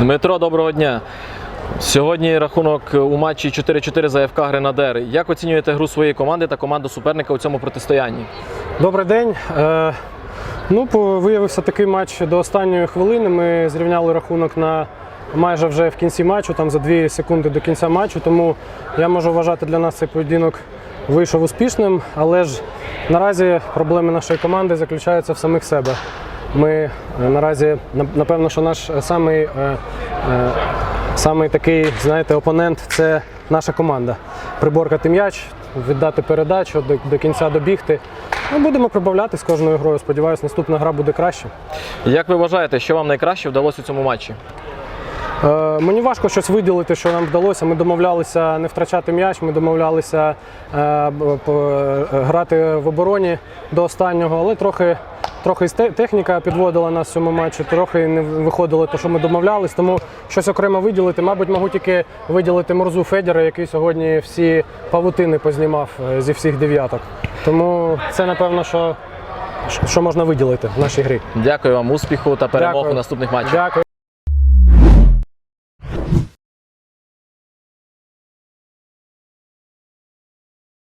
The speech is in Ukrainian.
Дмитро, доброго дня. Сьогодні рахунок у матчі 4-4 за ФК Гренадер. Як оцінюєте гру своєї команди та команду суперника у цьому протистоянні? Добрий день. Е, ну, виявився такий матч до останньої хвилини. Ми зрівняли рахунок на майже вже в кінці матчу, там за 2 секунди до кінця матчу. Тому я можу вважати для нас цей поєдинок вийшов успішним. Але ж наразі проблеми нашої команди заключаються в самих себе. Ми е, наразі напевно, що наш е, самий, е, самий такий, знаєте, опонент це наша команда. Приборкати м'яч, віддати передачу, до, до кінця добігти. Ну, будемо прибавляти з кожною грою. Сподіваюсь, наступна гра буде краще. Як ви вважаєте, що вам найкраще вдалося у цьому матчі? Е, мені важко щось виділити, що нам вдалося. Ми домовлялися не втрачати м'яч, ми домовлялися е, по- е, грати в обороні до останнього, але трохи. Трохи техніка підводила нас в цьому матчі, трохи не виходило те, що ми домовлялись, тому щось окремо виділити. Мабуть, можу тільки виділити Морзу Федіра, який сьогодні всі павутини познімав е, зі всіх дев'яток. Тому це, напевно, що, що можна виділити в нашій грі. Дякую вам, успіху та перемог Дякую. у наступних матчах. Дякую.